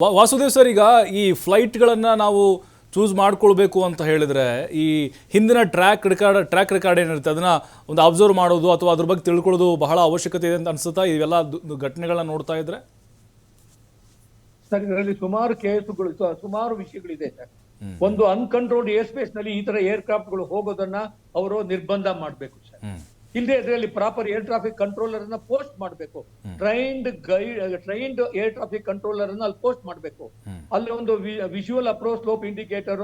Vasudev sir ಈಗ ಈ ಫ್ಲೈಟ್ಗಳನ್ನು ನಾವು ಚೂಸ್ ಮಾಡ್ಕೊಳ್ಬೇಕು ಅಂತ ಹೇಳಿದ್ರೆ ಈ ಹಿಂದಿನ ಟ್ರ್ಯಾಕ್ ರೆಕಾರ್ಡ್ ಟ್ರ್ಯಾಕ್ ರೆಕಾರ್ಡ್ ಏನಿರುತ್ತೆ ಅದನ್ನ ಒಂದು ಅಬ್ಸರ್ವ್ ಮಾಡೋದು ಅಥವಾ ಅದ್ರ ಬಗ್ಗೆ ತಿಳ್ಕೊಳ್ಳೋದು ಬಹಳ ಅವಶ್ಯಕತೆ ಇದೆ ಅಂತ ಅನ್ಸುತ್ತಾ? ಇವೆಲ್ಲ ಘಟನೆಗಳನ್ನ ನೋಡ್ತಾ ಇದ್ರೆ? ಸರ್ ಇದರಲ್ಲಿ ಸುಮಾರು ಕೇಸುಗಳು ಸುಮಾರು ವಿಷಯಗಳಿದೆ ಸರ್. ಒಂದು ಅನ್ಕಂಟ್ರೋಲ್ಡ್ ಏರ್ ಸ್ಪೇಸ್ನಲ್ಲಿ ಈ ತರ ಏರ್ ಕ್ರಾಫ್ಟ್ಗಳು ಹೋಗೋದನ್ನ ಅವರು ನಿರ್ಬಂಧ ಮಾಡಬೇಕು ಸರ್. ಇಲ್ಲದೆ ಇದರಲ್ಲಿ ಪ್ರಾಪರ್ ಏರ್ ಟ್ರಾಫಿಕ್ ಕಂಟ್ರೋಲರ್ ಅನ್ನ ಪೋಸ್ಟ್ ಮಾಡಬೇಕು. Trained guide trained air traffic controller ಅನ್ನ ಅಲ್ಲಿ ಪೋಸ್ಟ್ ಮಾಡಬೇಕು. ಅಲ್ಲಿ ಒಂದು visual approach slope indicator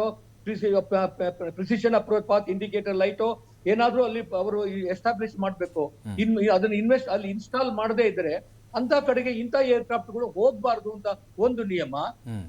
precision approach path indicator light ಏನಾದ್ರೂ ಅಲ್ಲಿ ಅವರು ಎಸ್ಟಾಬ್ಲಿಷ್ ಮಾಡಬೇಕು. ಇನ್ ಅದನ್ನ ಇನ್ವೆಸ್ಟ್ ಅಲ್ಲಿ ಇನ್ಸ್ಟಾಲ್ ಮಾಡದೇ ಇದ್ರೆ ಅಂತ ಕಡೆಗೆ ಇಂಥ ಏರ್ ಕ್ರಾಫ್ಟ್ಗಳು ಹೋಗ್ಬಾರ್ದು ಅಂತ ಒಂದು ನಿಯಮ.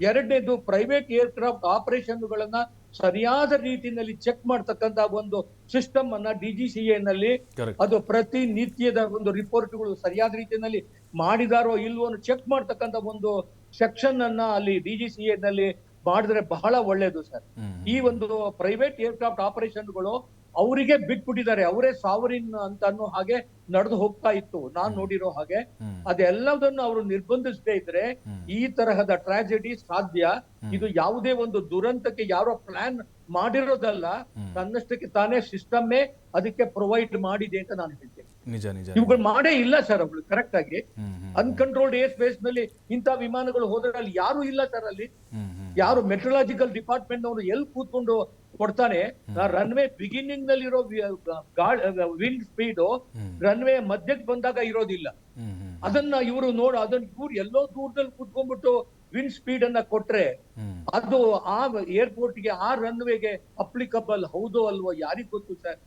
ಎರಡನೇದು ಪ್ರೈವೇಟ್ ಏರ್ಕ್ರಾಫ್ಟ್ ಆಪರೇಷನ್ ಗಳನ್ನ ಸರಿಯಾದ ರೀತಿಯಲ್ಲಿ ಚೆಕ್ ಮಾಡ್ತಕ್ಕಂತ ಒಂದು ಸಿಸ್ಟಮ್ ಅನ್ನ ಡಿ ಜಿ ಸಿ ಎನಲ್ಲಿ ಅದು ಪ್ರತಿನಿತ್ಯದ ಒಂದು ರಿಪೋರ್ಟ್ಗಳು ಸರಿಯಾದ ರೀತಿಯಲ್ಲಿ ಮಾಡಿದಾರೋ ಇಲ್ವೋ ಚೆಕ್ ಮಾಡ್ತಕ್ಕಂತ ಒಂದು ಸೆಕ್ಷನ್ ಅನ್ನ ಅಲ್ಲಿ ಡಿಜಿಸಿಎ ನಲ್ಲಿ ಮಾಡಿದ್ರೆ ಬಹಳ ಒಳ್ಳೇದು ಸರ್. ಈ ಒಂದು ಪ್ರೈವೇಟ್ ಏರ್ಕ್ರಾಫ್ಟ್ ಆಪರೇಷನ್ಗಳು ಅವರಿಗೆ ಬಿಟ್ಬಿಟ್ಟಿದ್ದಾರೆ. ಅವರೇ ಸಾವರಿನ್ ಅಂತ ಅನ್ನೋ ಹಾಗೆ ನಡೆದು ಹೋಗ್ತಾ ಇತ್ತು. ನಾನ್ ನೋಡಿರೋ ಹಾಗೆ ಅದೆಲ್ಲದನ್ನು ಅವರು ನಿರ್ಬಂಧಿಸದೇ ಇದ್ರೆ ಈ ತರಹದ ಟ್ರಾಜೆಡಿ ಸಾಧ್ಯ. ಇದು ಯಾವುದೇ ಒಂದು ದುರಂತಕ್ಕೆ ಯಾರೋ ಪ್ಲಾನ್ ಮಾಡಿರೋದಲ್ಲ ತನ್ನಷ್ಟಕ್ಕೆ ತಾನೇ ಸಿಸ್ಟಮ್ಮೇ ಅದಕ್ಕೆ ಪ್ರೊವೈಡ್ ಮಾಡಿದೆ ಅಂತ ನಾನು ಹೇಳ್ತೇನೆ. ನಿಜ ನಿಜ ಇವುಗಳು ಮಾಡೇ ಇಲ್ಲ ಸರ್ ಅವಳು ಕರೆಕ್ಟ್ ಆಗಿ. ಅನ್ಕಂಟ್ರೋಲ್ಡ್ ಏರ್ ಸ್ಪೇಸ್ನಲ್ಲಿ ಇಂಥ ವಿಮಾನಗಳು ಹೋದ್ರೆ ಅಲ್ಲಿ ಯಾರು ಇಲ್ಲ ಸರ್ ಅಲ್ಲಿ. ಯಾರು ಮೆಟ್ರೋಲಾಜಿಕಲ್ ಡಿಪಾರ್ಟ್ಮೆಂಟ್ ಅವರು ಎಲ್ಲಿ ಕೂತ್ಕೊಂಡು ಕೊಡ್ತಾನೆ ರನ್ ವೇ ಬಿಗಿನಿಂಗ್ನಲ್ಲಿ ಇರೋ ವಿಂಡ್ ಸ್ಪೀಡ್ ರನ್ ವೇ ಮಧ್ಯಕ್ಕೆ ಬಂದಾಗ ಇರೋದಿಲ್ಲ. ಅದನ್ನ ಇವರು ನೋಡ ಅದನ್ನ ಇವ್ರು ಎಲ್ಲೋ ದೂರದಲ್ಲಿ ಕುತ್ಕೊಂಡ್ಬಿಟ್ಟು ವಿಂಡ್ ಸ್ಪೀಡ್ ಅನ್ನ ಕೊಟ್ರೆ ಅದು ಆ ಏರ್ಪೋರ್ಟ್ಗೆ ಆ ರನ್ವೇಗೆ ಅಪ್ಲಿಕಬಲ್ ಹೌದೋ ಅಲ್ವೋ ಯಾರಿಗ್ ಗೊತ್ತು ಸರ್?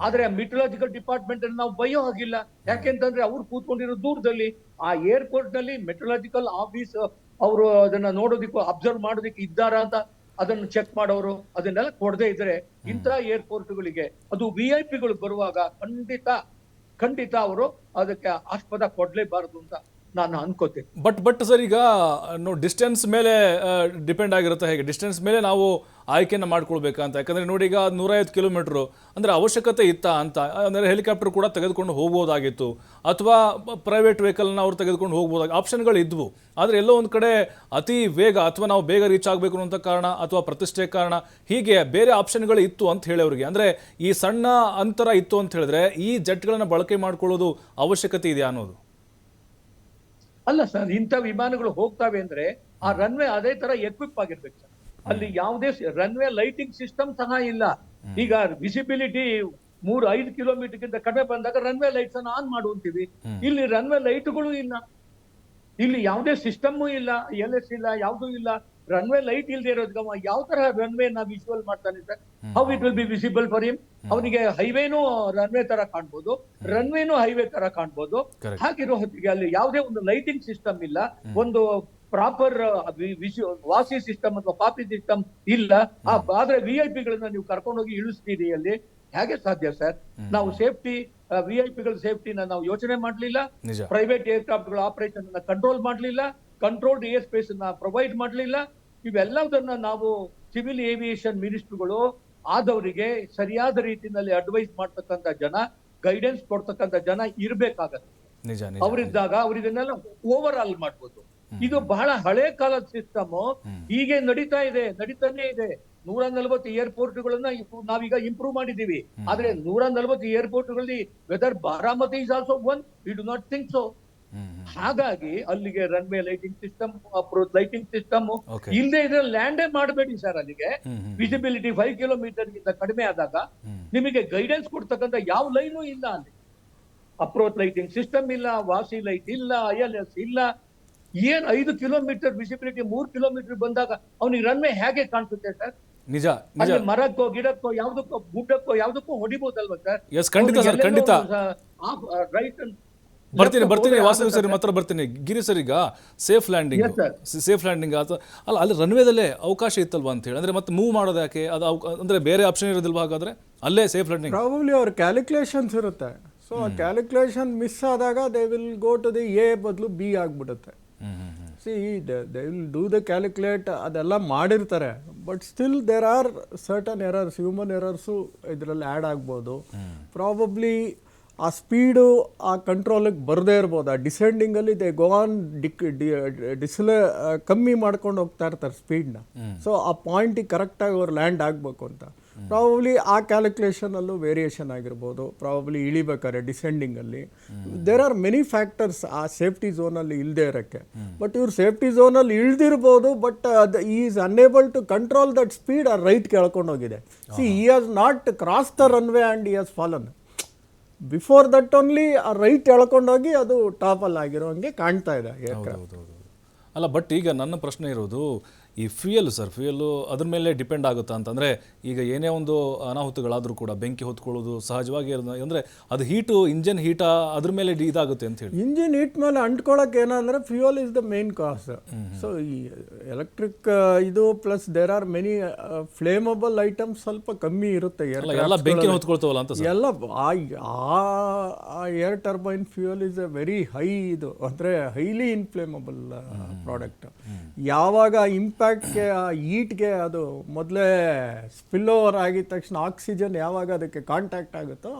ಆದ್ರೆ ಮಿಟಲಾಜಿಕಲ್ ಡಿಪಾರ್ಟ್ಮೆಂಟ್ ಅಲ್ಲಿ ನಾವು ಬಯೋ ಹಾಗಿಲ್ಲ ಯಾಕೆಂತಂದ್ರೆ ಅವ್ರು ಕೂತ್ಕೊಂಡಿರೋ ದೂರದಲ್ಲಿ ಆ ಏರ್ಪೋರ್ಟ್ನಲ್ಲಿ ಮೆಟ್ರಲಾಜಿಕಲ್ ಆಫೀಸ್ ಅವರು ಅದನ್ನ ನೋಡೋದಿಕ್ಕೂ ಅಬ್ಸರ್ವ್ ಮಾಡೋದಿಕ್ಕೆ ಇದ್ದಾರಾ ಅಂತ ಅದನ್ನು ಚೆಕ್ ಮಾಡೋರು ಅದನ್ನೆಲ್ಲ ಕೊಡದೇ ಇದ್ರೆ ಇಂತಹ ಏರ್ಪೋರ್ಟ್ಗಳಿಗೆ ಅದು ವಿ ಐ ಪಿಗಳು ಬರುವಾಗ ಖಂಡಿತ ಖಂಡಿತ ಅವರು ಅದಕ್ಕೆ ಆಸ್ಪದ ಕೊಡ್ಲೇಬಾರದು ಅಂತ ನಾನು ಅನ್ಕೋತೀನಿ. ಬಟ್ ಬಟ್ ಸರ್ ಈಗ ನೋ ಡಿಸ್ಟೆನ್ಸ್ ಮೇಲೆ ಡಿಪೆಂಡ್ ಆಗಿರುತ್ತೆ ಹೇಗೆ? ಡಿಸ್ಟೆನ್ಸ್ ಮೇಲೆ ನಾವು ಆಯ್ಕೆಯನ್ನು ಮಾಡ್ಕೊಳ್ಬೇಕಂತ. ಯಾಕಂದರೆ ನೋಡಿ, ಈಗ ನೂರೈವತ್ತು ಕಿಲೋಮೀಟ್ರು ಅಂದರೆ ಅವಶ್ಯಕತೆ ಇತ್ತಾ ಅಂತ. ಅಂದರೆ ಹೆಲಿಕಾಪ್ಟರ್ ಕೂಡ ತೆಗೆದುಕೊಂಡು ಹೋಗ್ಬೋದಾಗಿತ್ತು. ಅಥವಾ ಪ್ರೈವೇಟ್ ವೆಹಿಕಲ್ನ ಅವ್ರು ತೆಗೆದುಕೊಂಡು ಹೋಗ್ಬೋದಾಗಿ ಆಪ್ಷನ್ಗಳು ಇದ್ವು. ಆದರೆ ಎಲ್ಲೋ ಒಂದು ಕಡೆ ಅತಿ ವೇಗ ಅಥವಾ ನಾವು ಬೇಗ ರೀಚ್ ಆಗಬೇಕು ಅನ್ನೋಂಥ ಕಾರಣ ಅಥವಾ ಪ್ರತಿಷ್ಠೆ ಕಾರಣ ಹೀಗೆ ಬೇರೆ ಆಪ್ಷನ್ಗಳು ಇತ್ತು ಅಂತ ಹೇಳಿ ಅವರಿಗೆ. ಅಂದರೆ ಈ ಸಣ್ಣ ಅಂತರ ಇತ್ತು ಅಂತ ಹೇಳಿದ್ರೆ ಈ ಜೆಟ್ಗಳನ್ನು ಬಳಕೆ ಮಾಡ್ಕೊಳ್ಳೋದು ಅವಶ್ಯಕತೆ ಇದೆಯಾ ಅನ್ನೋದು? ಅಲ್ಲ ಸರ್ ಇಂಥ ವಿಮಾನಗಳು ಹೋಗ್ತಾವೆ ಅಂದ್ರೆ ಆ ರನ್ವೇ ಅದೇ ತರ ಎಕ್ವಿಪ್ ಆಗಿರ್ಬೇಕು ಸರ್. ಅಲ್ಲಿ ಯಾವುದೇ ರನ್ವೇ ಲೈಟಿಂಗ್ ಸಿಸ್ಟಮ್ ಸಹ ಇಲ್ಲ. ಈಗ ವಿಸಿಬಿಲಿಟಿ ಮೂರು ಐದು ಕಿಲೋಮೀಟರ್ ಗಿಂತ ಕಡಿಮೆ ಬಂದಾಗ ರನ್ವೇ ಲೈಟ್ಸ್ ಅನ್ನು ಆನ್ ಮಾಡುವಂತೀವಿ. ಇಲ್ಲಿ ರನ್ವೇ ಲೈಟ್ಗಳು ಇಲ್ಲ. ಇಲ್ಲಿ ಯಾವುದೇ ಸಿಸ್ಟಮ್ ಇಲ್ಲ ಎಲ್ ಎಸ್ ಇಲ್ಲ ಯಾವುದೂ ಇಲ್ಲ. ರನ್ವೇ ಲೈಟ್ ಇಲ್ದೇ ಇರೋದ್ಗ ಯಾವ ತರ ರನ್ವೇ ನ ವಿಜುವಲ್ ಮಾಡ್ತಾನೆ sir how it will be visible for him. ಅವನಿಗೆ ಹೈವೇನು ರನ್ವೇ ತರ ಕಾಣ್ಬೋದು. ರನ್ವೇನು ಹೈವೇ ತರ ಕಾಣ್ಬೋದು. ಹಾಗಿರೋ ಹೊತ್ತಿಗೆ ಅಲ್ಲಿ ಯಾವುದೇ ಒಂದು ಲೈಟಿಂಗ್ ಸಿಸ್ಟಮ್ ಇಲ್ಲ. ಒಂದು ಪ್ರಾಪರ್ ವಾಸಿ ಸಿಸ್ಟಮ್ ಅಥವಾ ಪಾಪಿ ಸಿಸ್ಟಮ್ ಇಲ್ಲ. ಆ ಆದ್ರೆ ವಿ ಐ ಪಿಗಳನ್ನ ನೀವು ಕರ್ಕೊಂಡೋಗಿ ಇಳಿಸ್ತೀರಿ ಅಲ್ಲಿ. ಹೇಗೆ ಸಾಧ್ಯ ಸರ್ ನಾವು ಸೇಫ್ಟಿ ವಿ ಐ ಪಿಗಳ ಸೇಫ್ಟಿನ ನಾವು ಯೋಚನೆ ಮಾಡಲಿಲ್ಲ. ಪ್ರೈವೇಟ್ ಏರ್ಕ್ರಾಫ್ಟ್ಗಳ ಆಪರೇಷನ್ ಕಂಟ್ರೋಲ್ ಮಾಡ್ಲಿಲ್ಲ. ಕಂಟ್ರೋಲ್ಡ್ ಏರ್ ಸ್ಪೇಸ್ ಅನ್ನ ಪ್ರೊವೈಡ್ ಮಾಡಲಿಲ್ಲ. ಇವೆಲ್ಲದನ್ನ ನಾವು ಸಿವಿಲ್ ಏವಿಯೇಷನ್ ಮಿನಿಸ್ಟ್ರುಗಳು ಆದವರಿಗೆ ಸರಿಯಾದ ರೀತಿಯಲ್ಲಿ ಅಡ್ವೈಸ್ ಮಾಡ್ತಕ್ಕಂಥ ಜನ ಗೈಡೆನ್ಸ್ ಕೊಡ್ತಕ್ಕಂಥ ಜನ ಇರಬೇಕಾಗತ್ತೆ. ಅವರಿದ್ದಾಗ ಅವ್ರು ಇದನ್ನೆಲ್ಲ ಓವರ್ ಆಲ್ ಮಾಡ್ಬೋದು. ಇದು ಬಹಳ ಹಳೆ ಕಾಲದ ಸಿಸ್ಟಮ್ ಹೀಗೆ ನಡೀತಾ ಇದೆ ನಡೀತಾನೆ ಇದೆ. ನೂರ ನಲ್ವತ್ತು ಏರ್ಪೋರ್ಟ್ಗಳನ್ನ ನಾವೀಗ ಇಂಪ್ರೂವ್ ಮಾಡಿದೀವಿ ಆದ್ರೆ ನೂರ airport ಏರ್ಪೋರ್ಟ್ಗಳಲ್ಲಿ weather Baramati is also one we do not think so ಹಾಗಾಗಿ ಅಲ್ಲಿಗೆ runway lighting system approach lighting system. ಇಲ್ಲದೆ ಇದ್ರೆ ಲ್ಯಾಂಡೇ ಮಾಡಬೇಡಿ ಸರ್ ಅಲ್ಲಿಗೆ. ವಿಸಿಬಿಲಿಟಿ ಫೈವ್ ಕಿಲೋಮೀಟರ್ ಗಿಂತ ಕಡಿಮೆ ಆದಾಗ. ನಿಮಗೆ ಗೈಡೆನ್ಸ್ ಕೊಡ್ತಕ್ಕಂಥ ಯಾವ ಲೈನು ಇಲ್ಲ ಅಲ್ಲಿ. ಅಪ್ರೋಚ್ ಲೈಟಿಂಗ್ ಸಿಸ್ಟಮ್ ಇಲ್ಲ ವಾಸಿ ಲೈಟ್ ಇಲ್ಲ ಐ ಎಲ್ ಎಸ್ ಇಲ್ಲ. ಏನ್ ಐದು ಕಿಲೋಮೀಟರ್ ವಿಸಿಬಿಲಿಟಿ ಮೂರ್ ಕಿಲೋಮೀಟರ್ ಬಂದಾಗ ಅವನಿಗೆ ರನ್ವೇ ಹೇಗೆ ಕಾಣಿಸುತ್ತೆ ಸರ್ ನಿಜ ಮರಕ್ಕೋ ಗಿಡಕ್ಕೋ ಯಾವ್ದಕ್ಕೋ ಗುಡ್ಡಕ್ಕೋ ಯಾವ್ದಕ್ಕೋ ಹೊಡಿಬಹುದಲ್ವಾ ಸರ್ Yes, ಖಂಡಿತ ಸರ್ ಖಂಡಿತ. ರೈಟ್ ಬರ್ತೀನಿ ಬರ್ತೀನಿ ವಾಸವಿ ಸರ್ ಮಾತ್ರ ಬರ್ತೀನಿ. ಗಿರಿ ಸರ್ ಈಗ ಸೇಫ್ ಲ್ಯಾಂಡಿಂಗ್. ಸೇಫ್ ಲ್ಯಾಂಡಿಂಗ್ ಅಥವಾ ಅಲ್ಲ ಅಲ್ಲಿ ರನ್ವೇದಲ್ಲೇ ಅವಕಾಶ ಇತ್ತಲ್ವಾ ಅಂತ ಹೇಳಿ? ಅಂದ್ರೆ ಮತ್ತೆ ಮೂವ್ ಮಾಡೋದು ಯಾಕೆ? ಅದು ಅಂದ್ರೆ ಬೇರೆ ಆಪ್ಷನ್ ಇರೋದಿಲ್ವಾ ಹಾಗಾದ್ರೆ? ಅಲ್ಲೇ ಸೇಫ್ ಲ್ಯಾಂಡಿಂಗ್ ಪ್ರಾಬಬ್ಲಿ ಅವ್ರ ಕ್ಯಾಲ್ಕುಲೇಷನ್ಸ್ ಇರುತ್ತೆ. ಸೊ ಆ ಕ್ಯಾಲ್ಕುಲೇಷನ್ ಮಿಸ್ ಆದಾಗ they will go to the A ಬದಲು ಬಿ ಆಗ್ಬಿಡುತ್ತೆ. See they will do the calculate ಅದೆಲ್ಲ ಮಾಡಿರ್ತಾರೆ. But still there are certain errors human errors ಇದರಲ್ಲಿ ಆ್ಯಡ್ ಆಗ್ಬೋದು. ಪ್ರಾಬಬ್ಲಿ ಆ ಸ್ಪೀಡು ಆ ಕಂಟ್ರೋಲಿಗೆ ಬರದೇ ಇರ್ಬೋದು. ಆ ಡಿಸೆಂಡಿಂಗಲ್ಲಿ ದೇ ಗೋವಾನ್ ಡಿಕ್ ಡಿಸ್ಲೆ ಕಮ್ಮಿ ಮಾಡ್ಕೊಂಡು ಹೋಗ್ತಾ ಇರ್ತಾರೆ ಸ್ಪೀಡ್ನ. ಸೊ ಆ ಪಾಯಿಂಟಿಗೆ ಕರೆಕ್ಟಾಗಿ ಅವ್ರು ಲ್ಯಾಂಡ್ ಆಗಬೇಕು ಅಂತ. ಪ್ರಾಬಬ್ಲಿ ಆ ಕ್ಯಾಲ್ಕುಲೇಷನಲ್ಲೂ ವೇರಿಯೇಷನ್ ಆಗಿರ್ಬೋದು. ಪ್ರಾಬಬ್ಲಿ ಇಳಿಬೇಕಾದ್ರೆ ಡಿಸೆಂಡಿಂಗಲ್ಲಿ ದೇರ್ ಆರ್ ಮೆನಿ ಫ್ಯಾಕ್ಟರ್ಸ್ ಆ ಸೇಫ್ಟಿ ಝೋನಲ್ಲಿ ಇಲ್ಲದೆ ಇರೋಕ್ಕೆ. ಬಟ್ ಇವ್ರು ಸೇಫ್ಟಿ ಝೋನಲ್ಲಿ ಇಳ್ದಿರ್ಬೋದು ಬಟ್ ಅದು is unable to control that speed ಆ right ಕೇಳ್ಕೊಂಡೋಗಿದೆ see he has not cross the runway and he has fallen before that only ಆ ರೈಟ್ ಎಳ್ಕೊಂಡೋಗಿ ಅದು ಟಾಪಲ್ಲಿ ಆಗಿರೋ ಹಂಗೆ ಕಾಣ್ತಾ ಇದೆ ಏರ್ಕ್ರಾಫ್ಟ್ ಅಲ್ಲ ಬಟ್ ಈಗ ನನ್ನ ಪ್ರಶ್ನೆ ಇರೋದು ಈ ಫ್ಯೂಯಲ್ ಸರ್ ಫ್ಯೂಯಲ್ಲು ಅದ್ರ ಮೇಲೆ ಡಿಪೆಂಡ್ ಆಗುತ್ತಾ ಅಂತಂದರೆ ಈಗ ಏನೇ ಒಂದು ಅನಾಹುತಗಳಾದರೂ ಕೂಡ ಬೆಂಕಿ ಹೊತ್ಕೊಳ್ಳೋದು ಸಹಜವಾಗಿ ಅಂದರೆ ಅದು ಹೀಟು ಇಂಜಿನ್ ಹೀಟ ಅದ್ರ ಮೇಲೆ ಡಿ- ಇದಾಗುತ್ತೆ ಅಂತ ಹೇಳಿ. ಇಂಜಿನ್ ಹೀಟ್ ಮೇಲೆ ಅಂಟ್ಕೊಳ್ಳೋಕೆ ಏನಂದ್ರೆ fuel is the main cause. So ಈ ಎಲೆಕ್ಟ್ರಿಕ್ ಇದು plus there are many flammable items ಸ್ವಲ್ಪ ಕಮ್ಮಿ ಇರುತ್ತೆ ಎಲ್ಲ ಬೆಂಕಿ ಹೊತ್ಕೊಳ್ತಾವಲ್ಲ ಅಂತ ಎಲ್ಲ ಆ air turbine fuel is a very high ಇದು ಅಂದರೆ ಹೈಲಿ ಇನ್ಫ್ಲೇಮಬಲ್ ಪ್ರಾಡಕ್ಟ್ ಯಾವಾಗ ಇಂಪ್ಯಾಕ್ಟ್ಗೆ ಆ ಈಟ್ಗೆ ಅದು ಮೊದಲೇ ಸ್ಪಿಲ್ ಓವರ್ ಆಗಿದ ತಕ್ಷಣ ಆಕ್ಸಿಜನ್ ಯಾವಾಗ ಅದಕ್ಕೆ ಕಾಂಟ್ಯಾಕ್ಟ್ ಆಗುತ್ತೋ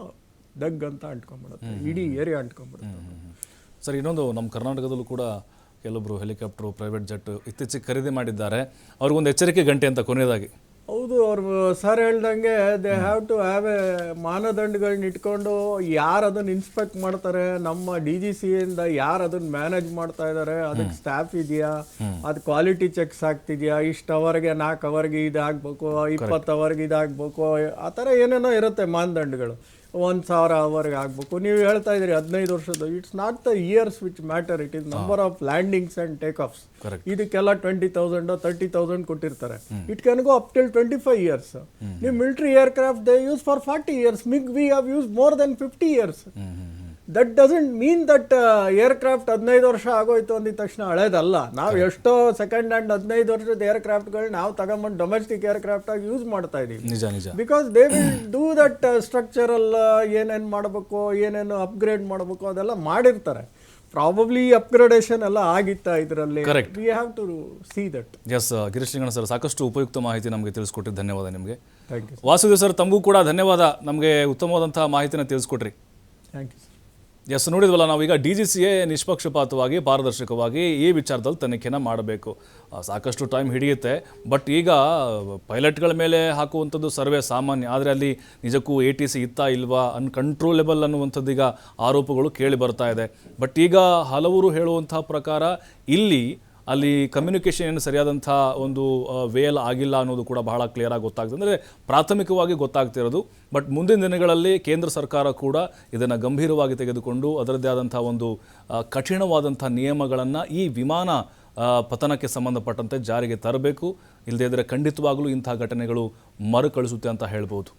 ದಗ್ ಅಂತ ಅಂಟ್ಕೊಂಡ್ಬಿಡುತ್ತೆ. ಇಡೀ ಏರಿಯಾ ಅಂಟ್ಕೊಂಡ್ಬಿಡುತ್ತೆ. ಸರ್ ಇನ್ನೊಂದು ನಮ್ಮ ಕರ್ನಾಟಕದಲ್ಲೂ ಕೂಡ ಕೆಲವೊಬ್ಬರು ಹೆಲಿಕಾಪ್ಟರ್ ಪ್ರೈವೇಟ್ ಜೆಟ್ ಇತ್ತೀಚೆಗೆ ಖರೀದಿ ಮಾಡಿದ್ದಾರೆ. ಅವ್ರಿಗೊಂದು ಎಚ್ಚರಿಕೆ ಗಂಟೆ ಅಂತ ಕೊನೆಯದಾಗಿ. ಹೌದು ಅವ್ರು ಸರ್ ಹೇಳ್ದಂಗೆ they have to have a ಮಾನದಂಡಗಳನ್ನ ಇಟ್ಕೊಂಡು ಯಾರು ಅದನ್ನು ಇನ್ಸ್ಪೆಕ್ಟ್ ಮಾಡ್ತಾರೆ ನಮ್ಮ ಡಿ ಜಿ ಸಿ ಇಂದ ಯಾರು ಅದನ್ನ ಮ್ಯಾನೇಜ್ ಮಾಡ್ತಾ ಇದ್ದಾರೆ ಅದಕ್ಕೆ ಸ್ಟಾಫ್ ಇದೆಯಾ ಅದು ಕ್ವಾಲಿಟಿ ಚೆಕ್ಸ್ ಆಗ್ತಿದೆಯಾ ಇಷ್ಟು ಅವರ್ಗೆ ನಾಲ್ಕು ಅವರ್ಗೆ ಇದಾಗಬೇಕು ಇಪ್ಪತ್ತು ಅವರ್ಗೆ ಇದಾಗಬೇಕು ಆ ಥರ ಏನೇನೋ ಇರುತ್ತೆ ಮಾನದಂಡಗಳು. ಒಂದು ಸಾವಿರ ಅವರ್ಗೆ ಆಗಬೇಕು. ನೀವು ಹೇಳ್ತಾ ಇದ್ದೀರಿ ಹದಿನೈದು ವರ್ಷದ it's not the years which matter it is number of landings and takeoffs ಇದಕ್ಕೆಲ್ಲ ಟ್ವೆಂಟಿ ತೌಸಂಡ್ ತರ್ಟಿ ತೌಸಂಡ್ ಕೊಟ್ಟಿರ್ತಾರೆ. It can go up till twenty five years ನೀವು military aircraft they use for forty years MiG we have use more than fifty years that doesn't mean that aircraft ಹದಿನೈದು ವರ್ಷ ಆಗೋಯ್ತು ಅಂದಿದ ತಕ್ಷಣ ಹಳೇದಲ್ಲ. ನಾವು ಎಷ್ಟೋ second hand ಹದಿನೈದು ವರ್ಷದ ಏರ್ಕ್ರಾಫ್ಟ್ಗಳು ನಾವು ತಗೊಂಬಂದು ಡೊಮೆಸ್ಟಿಕ್ ಏರ್ಕ್ರಾಫ್ಟ್ ಆಗಿ ಯೂಸ್ ಮಾಡ್ತಾ ಇದೀವಿ ನಿಜ ನಿಜ. Because they will do that structural ಏನೇನು ಮಾಡಬೇಕು ಏನೇನು ಅಪ್ಗ್ರೇಡ್ ಮಾಡಬೇಕು ಅದೆಲ್ಲ ಮಾಡಿರ್ತಾರೆ. ಪ್ರಾಬಬ್ಲಿ ಅಪ್ಗ್ರೇಡೇಷನ್ ಎಲ್ಲ ಆಗಿತ್ತ ಇದರಲ್ಲಿ. Correct we have to see that yes Girish Linganna sir ಸಾಕಷ್ಟು ಉಪಯುಕ್ತ ಮಾಹಿತಿ ನಮಗೆ ತಿಳಿಸ್ಕೊಟ್ರಿ ಧನ್ಯವಾದ ನಿಮಗೆ. ವಾಸುದೇವ್ ಸರ್ ತಮಗೂ ಕೂಡ ಧನ್ಯವಾದ. ನಮಗೆ ಉತ್ತಮವಾದಂತಹ ಮಾಹಿತಿನ ತಿಳಿಸ್ಕೊಟ್ರಿ. ಥ್ಯಾಂಕ್ ಯು ಎಸ್ ನೋಡಿದ್ವಲ್ಲ, ನಾವೀಗ ಡಿ ಜಿ ಸಿ ಎ ನಿಷ್ಪಕ್ಷಪಾತವಾಗಿ, ಪಾರದರ್ಶಕವಾಗಿ ಈ ವಿಚಾರದಲ್ಲಿ ತನಿಖೆನ ಮಾಡಬೇಕು. ಸಾಕಷ್ಟು ಟೈಮ್ ಹಿಡಿಯುತ್ತೆ. ಬಟ್ ಈಗ ಪೈಲಟ್ಗಳ ಮೇಲೆ ಹಾಕುವಂಥದ್ದು ಸರ್ವೇ ಸಾಮಾನ್ಯ. ಆದರೆ ಅಲ್ಲಿ ನಿಜಕ್ಕೂ ಎ ಟಿ ಸಿ ಇತ್ತಾ ಇಲ್ವಾ ಅನ್ಕಂಟ್ರೋಲೆಬಲ್ ಅನ್ನುವಂಥದ್ದು ಈಗ ಆರೋಪಗಳು ಕೇಳಿ ಬರ್ತಾ ಇದೆ. ಬಟ್ ಈಗ ಹಲವರು ಹೇಳುವಂತಹ ಪ್ರಕಾರ, ಇಲ್ಲಿ ಅಲ್ಲಿ ಕಮ್ಯುನಿಕೇಷನ್ ಏನು ಸರಿಯಾದಂಥ ಒಂದು ವೇಲ್ ಆಗಿಲ್ಲ ಅನ್ನೋದು ಕೂಡ ಬಹಳ ಕ್ಲಿಯರ್ ಆಗಿ ಗೊತ್ತಾಗ್ತದೆ. ಅಂದರೆ ಪ್ರಾಥಮಿಕವಾಗಿ ಗೊತ್ತಾಗ್ತಿರೋದು ಬಟ್ ಮುಂದಿನ ದಿನಗಳಲ್ಲಿ ಕೇಂದ್ರ ಸರ್ಕಾರ ಕೂಡ ಇದನ್ನು ಗಂಭೀರವಾಗಿ ತೆಗೆದುಕೊಂಡು ಅದರದ್ದೇ ಆದಂಥ ಒಂದು ಕಠಿಣವಾದಂಥ ನಿಯಮಗಳನ್ನು ಈ ವಿಮಾನ ಪತನಕ್ಕೆ ಸಂಬಂಧಪಟ್ಟಂತೆ ಜಾರಿಗೆ ತರಬೇಕು. ಇಲ್ಲದೇ ಇದ್ದರೆ ಖಂಡಿತವಾಗಲೂ ಇಂಥ ಘಟನೆಗಳು ಮರುಕಳಿಸುತ್ತೆ ಅಂತ ಹೇಳ್ಬೋದು.